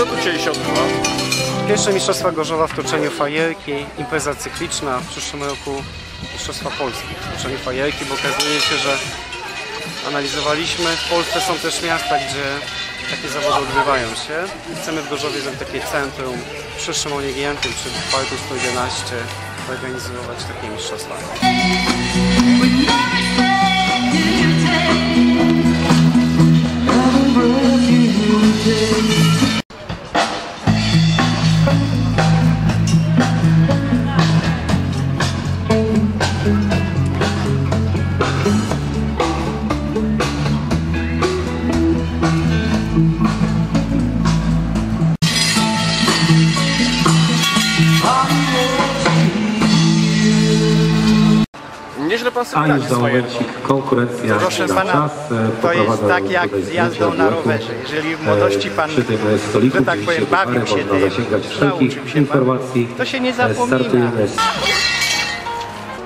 Co tu dzisiaj się odbywa? Pierwsze Mistrzostwa Gorzowa w toczeniu fajerki, impreza cykliczna, w przyszłym roku Mistrzostwa Polski w toczeniu fajerki, bo okazuje się, że analizowaliśmy, w Polsce są też miasta, gdzie takie zawody odbywają się. Chcemy w Gorzowie zrobić takie centrum przy Szymonie Giętym, przy Parku 111 organizować takie mistrzostwa. Nieźle pan sobie A już radzi za fajerką. momencik konkurencja Proszę za pana, czas. e, to jest tak jak tutaj z jazdą zdjęcia na rowerze. Jeżeli w młodości E, pan, przy tym stoliku, że tak gdzie powiem, się bawił się można tym, zasięgać nauczył wszelkich się informacji. to się nie E, zapomina. Startujemy z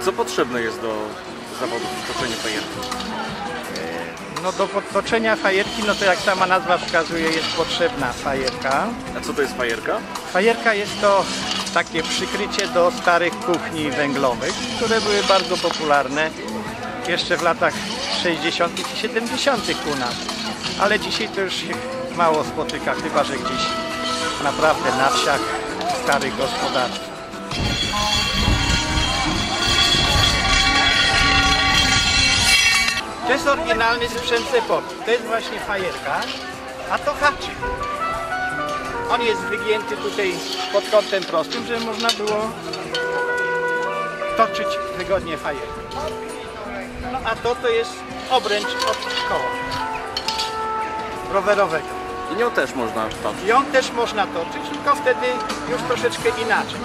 Co potrzebne jest do zawodów w toczeniu fajerki? No do podtoczenia fajerki, no to jak sama nazwa wskazuje, jest potrzebna fajerka. A co to jest fajerka? Fajerka jest to takie przykrycie do starych kuchni węglowych, które były bardzo popularne jeszcze w latach 60. i 70. u nas. Ale dzisiaj to już mało spotyka, chyba że gdzieś naprawdę na wsiach starych gospodarstw. To jest oryginalny sprzęt z. To jest właśnie fajerka, a to haczyk. On jest wygięty tutaj pod kątem prostym, żeby można było toczyć wygodnie fajerkę. No a to to jest obręcz od koła rowerowego. I nią też można toczyć. I on też można toczyć, tylko wtedy już troszeczkę inaczej.